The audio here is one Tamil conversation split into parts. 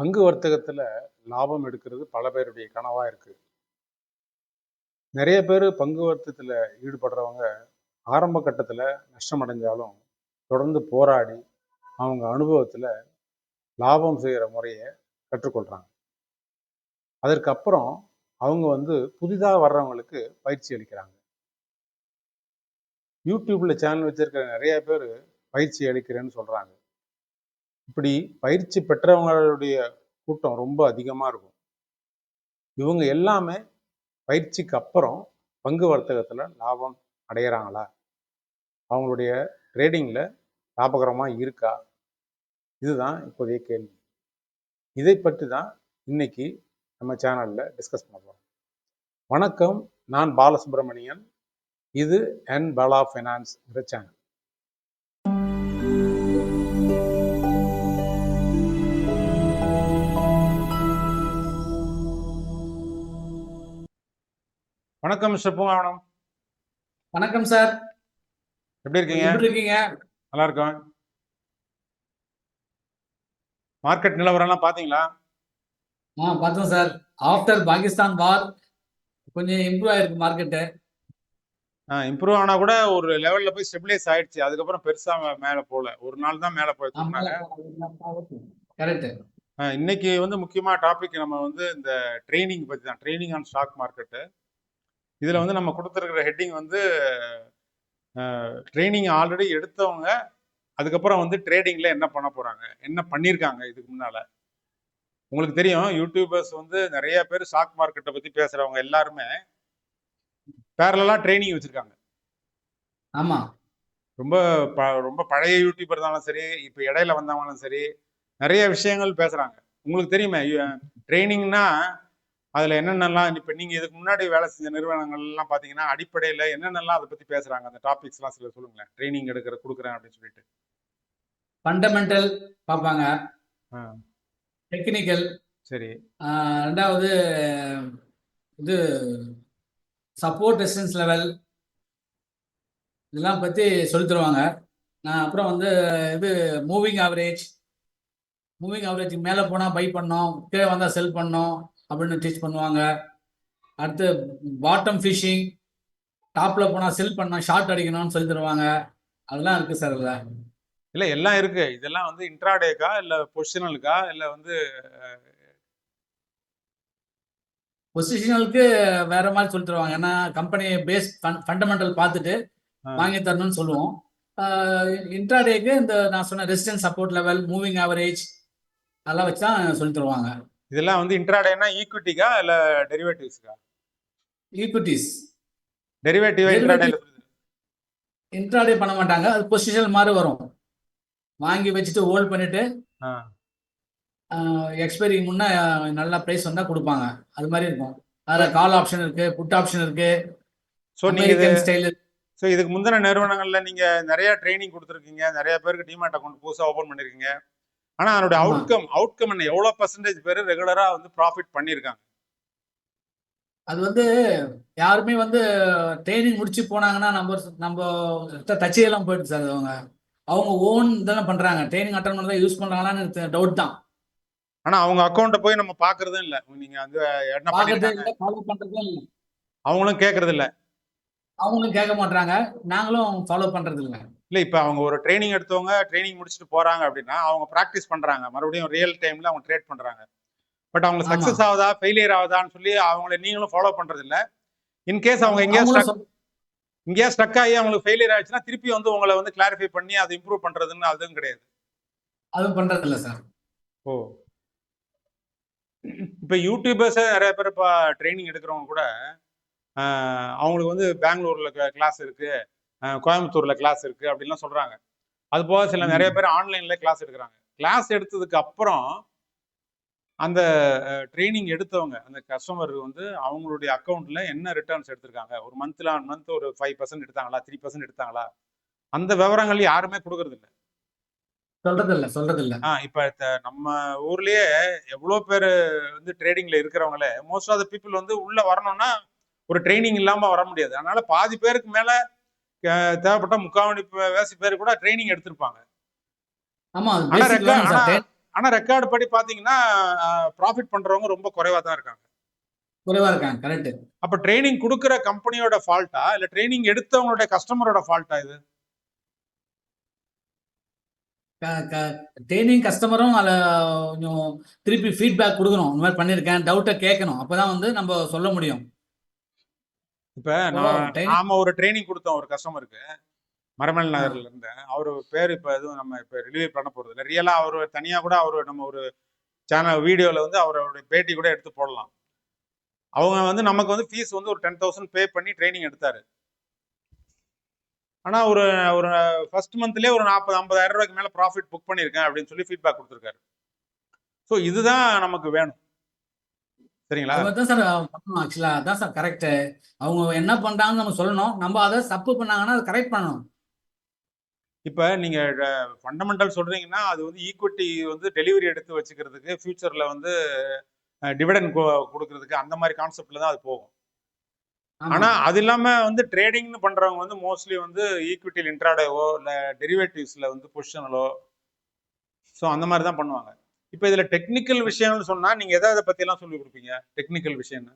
பங்கு வர்த்தகத்தில் லாபம் எடுக்கிறது பல பேருடைய கனவா இருக்கு. நிறைய பேர் பங்கு வர்த்தகத்தில் ஈடுபடுறவங்க ஆரம்ப கட்டத்துல நஷ்டம் அடைஞ்சாலும், தொடர்ந்து போராடி அவங்க அனுபவத்துல லாபம் செய்கிற முறையை கற்றுக்கொள்றாங்க. அதற்கப்புறம் அவங்க வந்து புதிதா வர்றவங்களுக்கு பயிற்சி அளிக்கிறாங்க. யூடியூப்ல சேனல் வச்சிருக்கிற நிறைய பேர் பயிற்சி அளிக்கிறேன்னு சொல்றாங்க. இப்படி பயிற்சி பெற்றவங்களுடைய கூட்டம் ரொம்ப அதிகமாக இருக்கும். இவங்க எல்லாமே பயிற்சிக்கு அப்புறம் பங்கு வர்த்தகத்தில் லாபம் அடையிறாங்களா அவங்களுடைய ட்ரேடிங்கில் லாபகரமாக இருக்கா? இதுதான் இப்போதைய கேள்வி. இதை பற்றி தான் இன்னைக்கு நம்ம சேனலில் டிஸ்கஸ் பண்ண போகிறோம் வணக்கம். நான் பாலசுப்ரமணியன். இது என் பாலா ஃபைனான்ஸ்ங்கிற சேனல். வணக்கம் மிஸ்டர் பூங்காவனம். வணக்கம் சார். எப்படி இருக்கீங்க? எப்படி இருக்கீங்க? நல்லா இருக்கோம். மார்க்கெட் நிலவரம்லாம் பார்த்தீங்களா? ஆ பார்த்தோம் சார். ஆஃப்டர் பாகிஸ்தான் வார் கொஞ்சம் இம்ப்ரூவ் ஆயிருக்கு மார்க்கெட்டு. ஆ இம்ப்ரூவ் ஆனா கூட ஒரு லெவல்ல போய் ஸ்டெபிலைஸ் ஆயிடுச்சு. அதுக்கப்புறம் பெருசா மேல போல. ஒரு நாள் தான் மேல போய் ஆமா. தூக்குனாங்க. கரெக்ட். ஆ இன்னைக்கு வந்து முக்கியமா டாபிக் நம்ம வந்து இந்த ட்ரெய்னிங் பத்தி தான். Training on stock market. இதுல வந்து நம்ம குடுத்திருக்கிற ஹெட்டிங் வந்து அ ட்ரெய்னிங் ஆல்ரெடி எடுத்தவங்க, அதுக்கப்புறம் வந்து ட்ரேடிங்ல என்ன பண்ண போறாங்க? என்ன பண்ணியிருக்காங்க இதுக்கு முன்னால? உங்களுக்கு தெரியும் யூடியூபர்ஸ் வந்து நெறைய பேர் ஸ்டாக் மார்க்கெட்ட பத்தி பேசுறவங்க எல்லாருமே பேரலலா ட்ரெய்னிங் வச்சிருக்காங்க. ஆமா. ரொம்ப ப ரொம்ப பழைய யூடியூபர் இருந்தாலும் சரி, இப்ப இடையில வந்தவங்களும் சரி, நெறைய விஷயங்கள் பேசுறாங்க. உங்களுக்கு தெரியுமே யு ட்ரெய்னிங்னா அதுல என்னென்னலாம் இப்ப நீங்க இதுக்கு முன்னாடி வேலை செஞ்ச நிறுவனங்கள்லாம் பார்த்தீங்கன்னா, அடிப்படையில என்னென்னலாம் அத பத்தி பேசுறாங்க? அந்த டாபிக்ஸ்லாம் சில சொல்லுங்களேன். ட்ரெய்னிங் எடுக்கிற குடுக்குறேன் அப்படின்னு சொல்லிட்டு. ஃபண்டமெண்டல் பார்ப்பாங்க. டெக்னிக்கல். சரி. 2வது இது சப்போர்ட் ரெசிஸ்டன்ஸ் லெவல். இதெல்லாம் பத்தி சொல்லித் தருவாங்க. நான் அப்புறம் வந்து இது மூவிங் ஆவரேஜ். மூவிங் ஆவரேஜ்க்கு மேல போனா பை பண்ணணும். கீழ வந்தா செல் பண்ணணும் அப்படின்னு டீச் பண்ணுவாங்க. அடுத்து பாட்டம் ஃபிஷிங். டாப்ல போனா செல் பண்ணணும், ஷார்ட் அடிக்கணும்னு சொல்லித் தருவாங்க. அதெல்லாம் இருக்கு சார் அதுல. இல்ல எல்லாம் இருக்கு. இதெல்லாம் வந்து இன்ட்ராடேக்கா? இல்ல பொசிஷனலுக்கா? இல்ல வந்து பொசிஷனலுக்கு வேற மாரி சொல்லித் தருவாங்க. ஏன்னா கம்பெனி பேஸ் ஃபண்டமெண்டல் பார்த்துட்டு. வாங்கி தரணும்னு சொல்லுவோம். இன்ட்ராடேக்கு இந்த நான் சொன்ன resistance support level, moving average அதெல்லாம் வச்சு தான் சொல்லித் தருவாங்க. இதெல்லாம் வந்து இன்ட்ராடேன்னா ஈக்விட்டிக்கா? இல்ல டெரிவேட்டிவ்ஸ்க்கா? ஈக்விட்டீஸ். டெரிவேட்டிவா இன்ட்ராடேல இன்ட்ராடே பண்ண மாட்டாங்க. அது பொசிஷனல் மாரி வரும். வாங்கி வச்சுட்டு ஹோல்ட் பண்ணிட்டு எக்ஸ்பைரி முன்ன நல்ல பிரைஸ் வந்தா குடுப்பாங்க. அது மாரி இருக்கும். அதுல கால் ஆப்ஷன் இருக்கு, புட் ஆப்ஷன் இருக்கு. சோ நீங்க ஸ்டைல் சோ இதுக்கு முந்தின நிறுவனங்கள்ல நீங்க நெறைய ட்ரெய்னிங் குடுத்துருக்கீங்க. நெறைய பேருக்கு டிமேட் அக்கவுண்ட் புதுசா ஓப்பன் பண்ணியிருக்கீங்க. ஆனா அதனுடைய. அவுட்கம் அவுட்கம் என்ன? எவ்வளோ பெர்சன்டேஜ் பேரு ரெகுலரா வந்து ப்ராஃபிட் பண்ணியிருக்காங்க? அது வந்து யாருமே வந்து ட்ரெய்னிங் முடிச்சு போனாங்கன்னா, நம்ப நம்ப டச்சேலாம் போயிடுது சார் அவங்க. அவங்க ஓன் இதெல்லாம் பண்றாங்க. ட்ரெய்னிங் அட்டெண்ட் பண்ணத யூஸ் பண்றாங்களான்னு டவுட் தான். ஆனா அவங்க அக்கவுண்ட்ட போய் நம்ம பார்க்கிறதும் இல்ல. நீங்க வந்து என்ன பண்றதும் இல்ல. அவங்களும் கேட்கறது இல்ல. அவங்களும் கேட்க மாட்றாங்க. நாங்களும் ஃபாலோ பண்றது இல்ல. இல்ல இப்ப அவங்க ஒரு ட்ரெய்னிங் எடுத்தவங்க ட்ரெய்னிங் முடிச்சுட்டு போறாங்க அப்படின்னா, அவங்க பிராக்டிஸ் பண்றாங்க. மறுபடியும் ரியல் டைம்ல அவங்க ட்ரேட் பண்றாங்க. பட் அவங்க ஆமா. சக்சஸ் ஆகுதா? ஃபெயிலியர் ஆகுதான்னு சொல்லி அவங்கள நீங்களும் ஃபாலோ பண்றது இல்ல. இன் கேஸ் அவங்க எங்கேயாவது ஸ்டக் எங்கேயாவது ஸ்டக் ஆகி அவங்களுக்கு ஃபெயிலியர் ஆயிடுச்சுன்னா, திருப்பி வந்து உங்கள வந்து கிளாரிஃபை பண்ணி அத இம்ப்ரூவ் பண்றதுன்னு அதுவும் கிடையாது. அதுவும் பண்றது இல்ல சார். ஓ! இப்ப யூடியூபர்ஸே நெறைய பேர் இப்ப ட்ரெய்னிங் எடுக்கிறவங்க கூட, அவங்களுக்கு வந்து பெங்களூர்ல கிளாஸ் இருக்கு. கோயம்புத்தூர்ல கிளாஸ் இருக்கு அப்படின்லாம் சொல்றாங்க. அதுபோக சில நெறைய. பேர் ஆன்லைன்ல கிளாஸ் எடுக்குறாங்க. கிளாஸ் எடுத்ததுக்கு அப்புறம் அந்த அ ட்ரெய்னிங் எடுத்தவங்க, அந்த கஸ்டமர் வந்து அவங்களுடைய அக்கவுண்ட்ல என்ன ரிட்டர்ன்ஸ் எடுத்திருக்காங்க? ஒரு மந்த்ல ஆன் மந்த் ஒரு 5% எடுத்தாங்களா? 3% எடுத்தாங்களா? அந்த விவரங்கள் யாருமே குடுக்குறது இல்ல. சொல்றது இல்ல, சொல்றது இல்ல. ஆ இப்ப நம்ம ஊர்லயே எவ்வளோ பேரு வந்து ட்ரேடிங்ல இருக்கிறவங்களே, மோஸ்ட் ஆஃப் த பீப்பிள் வந்து உள்ள வரணும்னா, ஒரு ட்ரெய்னிங் இல்லாம வர முடியாது. அதனால பாதி பேருக்கு மேல தேவைப்பட்டா முக்காவாசி பே வாசி பேர் கூட ட்ரெய்னிங் எடுத்திருப்பாங்க. ஆனா ஆனா ரெக்கார்டு படி பாத்தீங்கன்னா ப்ராஃபிட் பண்றவங்க ரொம்ப குறைவா தான் இருக்காங்க. குறைவா இருக்காங்க கரெக்ட் அப்ப ட்ரைனிங் கொடுக்குற கம்பெனியோட ஃபால்ட்டா இல்ல ட்ரைனிங் எடுத்தவங்களோட கஸ்டமரோட ஃபால்ட்டா இது? ட்ரைனிங் கஸ்டமரும் அதில் கொஞ்சம் திருப்பி ஃபீட்பேக் கொடுக்கணும். இந்த மாதிரி பண்ணியிருக்கேன் டவுட்டை கேட்கணும். அப்பதான் வந்து நம்ம சொல்ல முடியும். இப்ப நான் நாம ஒரு ட்ரைனிங் கொடுத்தோம் ஒரு கஸ்டமருக்கு மரமல் நகர்ல இருந்தேன் அவர் பேர் இப்ப எதுவும் நம்ம இப்ப ரிலீவ் பண்ண போறது இல்லை. ரியலா அவர் தனியா கூட அவர் நம்ம ஒரு சேனல் வீடியோல வந்து அவரோட பேட்டி கூட எடுத்து போடலாம். அவங்க வந்து நமக்கு வந்து ஃபீஸ் வந்து ஒரு டென் தௌசண்ட் பே பண்ணி ட்ரைனிங் எடுத்தாரு. ஆனா ஒரு ஒரு ஃபர்ஸ்ட் மந்த்லயே ஒரு நாற்பது ஐம்பதாயிரம் ரூபாய்க்கு மேல ப்ராஃபிட் புக் பண்ணியிருக்கேன் அப்படின்னு சொல்லி ஃபீட்பேக் கொடுத்துருக்காரு. ஸோ இதுதான் நமக்கு வேணும். சரிங்களா? அது தான் சார் பண்ணணும் ஆக்சுவலா அதான் சார் கரெக்ட் அவங்க என்ன பண்றாங்கன்னு நம்ம சொல்லணும். நம்ம அதை தப்பு பண்ணாங்கன்னா அதை கரெக்ட் பண்ணணும். இப்போ நீங்க ஃபண்டமெண்டல் சொல்றீங்கன்னா அது வந்து ஈக்விட்டி வந்து டெலிவரி எடுத்து வச்சுக்கிறதுக்கு ஃபியூச்சர்ல வந்து டிவிடன் கொடுக்கறதுக்கு அந்த மாதிரி கான்செப்ட்ல தான் அது போகும். ஆமா. ஆனா அது இல்லாம வந்து ட்ரேடிங்னு பண்றவங்க வந்து மோஸ்ட்லி வந்து ஈக்விட்டியில் இன்ட்ராடேவோ இல்ல டெரிவேட்டிவ்ஸ்ல வந்து பொசிஷனலோ ஸோ அந்த மாதிரி தான் பண்ணுவாங்க. இப்போ இதுல டெக்னிக்கல் விஷயம்னு சொன்னா நீங்க எதை எதை பத்தி எல்லாம் சொல்லி கொடுப்பீங்க? டெக்னிக்கல் விஷயம்னு.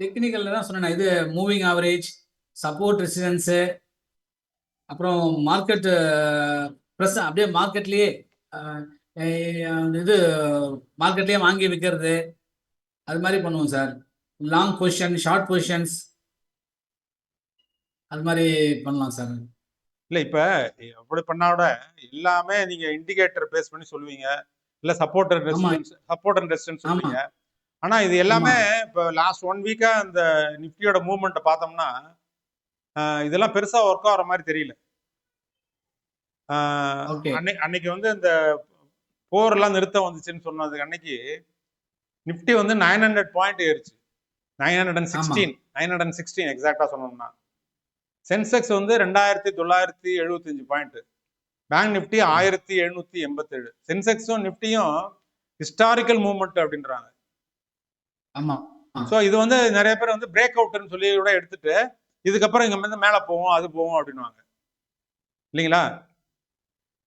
டெக்னிக்கல்ல தான் சொன்னேன் இது மூவிங் ஆவரேஜ் சப்போர்ட் ரெசிடென்ஸு அப்புறம் மார்க்கெட் ப்ரெஸ் அப்படியே மார்க்கெட்லேயே இது மார்க்கெட்லேயே வாங்கி விற்கிறது அது மாதிரி பண்ணுவோம் sir. Long position short positions அது மாதிரி பண்ணலாம் சார். இல்ல இப்ப எப்படி பண்ணா விட எல்லாமே நீங்க இண்டிகேட்டர் பேஸ் பண்ணி சொல்லுவீங்க. இல்ல support. Resistance support and resistance ஆமா. சொல்லுவீங்க ஆனா இது எல்லாமே இப்ப லாஸ்ட் ஒன் வீக்கா இந்த நிஃப்டியோட மூவ்மெண்ட்டை பார்த்தோம்னா இதெல்லாம் பெருசா ஒர்க் ஆகிற மாதிரி தெரியல. அன்னைக்கு வந்து இந்த போர்லாம் நிறுத்தம் வந்துச்சுன்னு சொன்னதுக்கு அன்னைக்கு நிஃப்டி வந்து நைன் ஹண்ட்ரட் பாயிண்ட் ஏறிச்சு. Nine hundred and sixteen nine hundred and sixteen எக்ஸாக்டா சொன்னோம்னா. சென்செக்ஸ் வந்து ரெண்டாயிரத்தி தொள்ளாயிரத்தி எழுபத்தஞ்சு பாயிண்ட் பேங்க் நிஃப்டி ஆயிரத்தி எழுநூத்தி எண்பத்தேழு. சென்செக்ஸும் நிஃப்டியும் ஹிஸ்டாரிக்கல் மூவ்மெண்ட் அப்படின்றாங்க. ஆமா. ஸோ இது வந்து நிறைய பேர் வந்து பிரேக் அவுட்னு சொல்லி கூட எடுத்துட்டு இதுக்கப்புறம் இங்க வந்து மேலே போவோம் அது போவோம் அப்படின்னுவாங்க. இல்லைங்களா?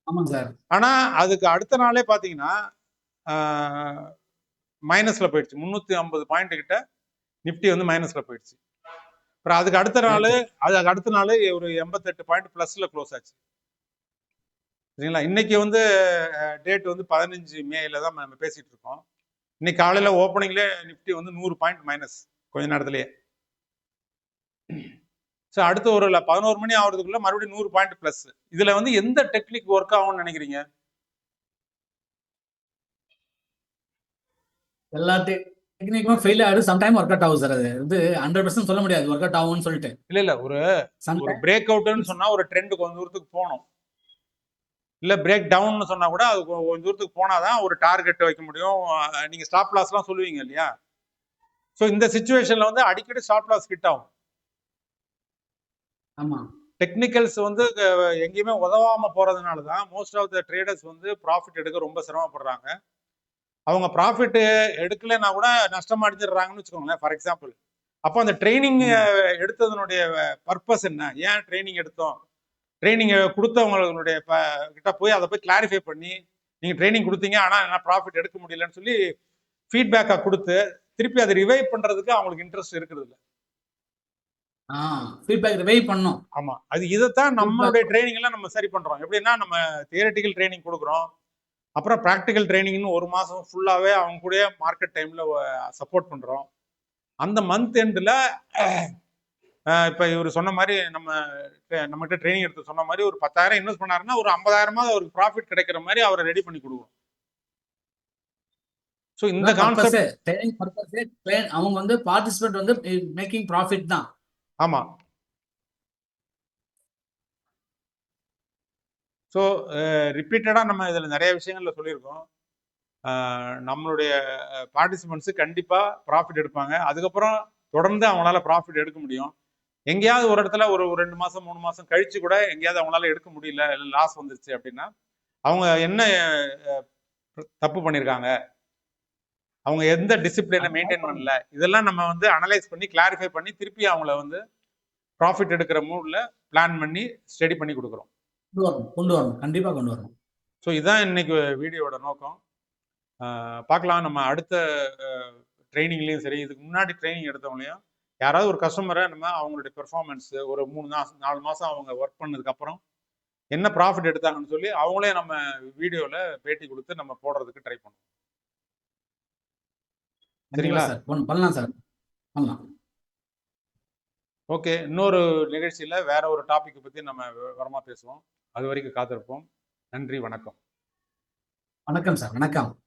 ஆமாங்க சார். ஆனா அதுக்கு அடுத்த நாளே பாத்தீங்கன்னா மைனஸ்ல போயிடுச்சு. முந்நூத்தி ஐம்பது பாயிண்ட் கிட்ட நிஃப்டி வந்து மைனஸ்ல போயிடுச்சு. அப்புறம் அதுக்கு அடுத்த நாள் அதுக்கு அடுத்த நாள் ஒரு எண்பத்தெட்டு பாயிண்ட் பிளஸ்ல க்ளோஸ் ஆச்சு. சரிங்களா? இன்னைக்கு வந்து டேட் வந்து பதினஞ்சு மேல தான் நம்ம பேசிட்டு இருக்கோம். இன்னைக்கு காலையில ஓப்பனிங்ல நிஃப்டி வந்து நூறு பாயிண்ட் மைனஸ் கொஞ்ச நேரத்திலேயே. ஸோ அடுத்து ஒரு பதினோரு மணி ஆகுறதுக்குள்ள மறுபடியும் நூறு பாயிண்ட் பிளஸ் இதுல வந்து எந்த டெக்னிக் ஒர்க் ஆகும்னு நினைக்கிறீங்க? எல்லா டெக்னிக்குமே ஃபெயில் ஆகுது சம்டைம் ஒர்க் அவுட் ஆகும் சார் அது. வந்து ஹண்ட்ரட் பர்சன்ட் சொல்ல முடியாது. ஒர்க் அவுட் ஆகும்னு சொல்லிட்டு. இல்ல இல்ல. ஒரு ஒரு பிரேக் அவுட்னு சொன்னா ஒரு ட்ரெண்ட் கொஞ்சம் தூரத்துக்கு போகணும். இல்ல பிரேக் டவுன்னு சொன்னா கூட அது கொஞ்சம் தூரத்துக்கு போனாதான் ஒரு டார்கெட் வைக்க முடியும். அஹ் நீங்க ஸ்டாப் லாஸ்லாம் சொல்லுவீங்க இல்லையா? ஸோ இந்த சுச்சுவேஷன்ல வந்து அடிக்கடி ஸ்டாப் லாஸ் ஹிட் ஆகும். ஆமா. டெக்னிக்கல்ஸ் வந்து எங்கேயுமே உதவாம போறதுனால தான் மோஸ்ட் ஆஃப் த ட்ரேடர்ஸ் வந்து ப்ராஃபிட் எடுக்க ரொம்ப சிரமப்படுறாங்க. அவங்க ப்ராஃபிட் எடுக்கலைன்னா கூட நஷ்டம் அடைஞ்சிடுறாங்கன்னு வச்சுக்கோங்களேன் ஃபார் எக்ஸாம்பிள் அப்போ அந்த ட்ரைனிங் எடுத்ததனுடைய பர்பஸ் என்ன? ஏன் ட்ரைனிங் எடுத்தோம்? ட்ரைனிங் கொடுத்தவங்களுடைய ப- கிட்ட போய் அதை போய் கிளாரிஃபை பண்ணி நீங்க ட்ரைனிங் கொடுத்தீங்க ஆனா என்ன ப்ராஃபிட் எடுக்க முடியலன்னு சொல்லி ஃபீட்பேக்கை கொடுத்து திருப்பி அதை ரிவைவ் பண்றதுக்கு அவங்களுக்கு இன்ட்ரெஸ்ட் இருக்கிறது இல்ல ஃபீட்பேக் ரிவைவ் பண்ணணும் ஆமா. அது இதைத்தான் நம்மளுடைய ட்ரைனிங் எல்லாம் நம்ம சரி பண்றோம். எப்படின்னா நம்ம தியரட்டிக்கல் ட்ரைனிங் கொடுக்குறோம். அப்புறம் ப்ராக்டிக்கல் ட்ரைனிங்னு ஒரு மாசம் ஃபுல்லாவே அவங்க கூட மார்க்கெட் டைம்ல சப்போர்ட் பண்றோம். அந்த மந்த் எண்டில் இப்போ இவர் சொன்ன மாதிரி நம்ம நம்மகிட்ட ட்ரைனிங் எடுத்து சொன்ன மாதிரி ஒரு பத்தாயிரம் இன்வெஸ்ட் பண்ணாருன்னா ஒரு ஐம்பதாயிரமாவது அவருக்கு ப்ராஃபிட் கிடைக்கிற மாதிரி அவரை ரெடி பண்ணி கொடுக்குறோம் ஸோ இந்த கான்செப்ட் அவங்க வந்து பார்ட்டிசிபேட் வந்து மேக்கிங் ப்ராஃபிட் தான். ஆமா. ஸோ ரிப்பீட்டடாக நம்ம இதில் நிறைய விஷயங்கள்ல சொல்லியிருக்கோம். நம்மளுடைய பார்ட்டிசிபெண்ட்ஸு கண்டிப்பாக ப்ராஃபிட் எடுப்பாங்க. அதுக்கப்புறம் தொடர்ந்து அவங்களால ப்ராஃபிட் எடுக்க முடியும். எங்கேயாவது ஒரு இடத்துல ஒரு ரெண்டு மாதம் மூணு மாதம் கழிச்சு கூட எங்கேயாவது அவங்களால எடுக்க முடியல இல்லை லாஸ் வந்துருச்சு அப்படின்னா அவங்க என்ன தப்பு பண்ணியிருக்காங்க அவங்க எந்த டிசிப்ளினை மெயின்டைன் பண்ணல? இதெல்லாம் நம்ம வந்து அனலைஸ் பண்ணி கிளாரிஃபை பண்ணி திருப்பி அவங்கள வந்து ப்ராஃபிட் எடுக்கிற மூடில் பிளான் பண்ணி ஸ்டடி பண்ணி கொடுக்குறோம். கொண்டு வரணும் கொண்டு வரணும். கண்டிப்பா கொண்டு வரணும். ஸோ இதுதான் இன்னைக்கு வீடியோவோட நோக்கம். பார்க்கலாம். நம்ம அடுத்த ட்ரைனிங்லேயும் சரி இதுக்கு முன்னாடி ட்ரைனிங் எடுத்தவங்களையும் யாராவது ஒரு கஸ்டமரை நம்ம அவங்களுடைய பெர்ஃபார்மன்ஸ் ஒரு மூணு மாசம் நாலு மாதம் அவங்க ஒர்க் பண்ணதுக்கப்புறம் என்ன ப்ராஃபிட் எடுத்தாங்கன்னு சொல்லி அவங்களே நம்ம வீடியோவில் பேட்டி கொடுத்து நம்ம போடுறதுக்கு ட்ரை பண்ணுவோம். சரிங்களா? சார். பண்ண- பண்ணலாம் சார். பண்ணலாம். ஓகே. இன்னொரு நிகழ்ச்சியில் வேற ஒரு டாபிக் பற்றி நம்ம விவரமாக பேசுவோம். அது வரைக்கும் காத்திருப்போம். நன்றி வணக்கம். வணக்கம் சார். வணக்கம்.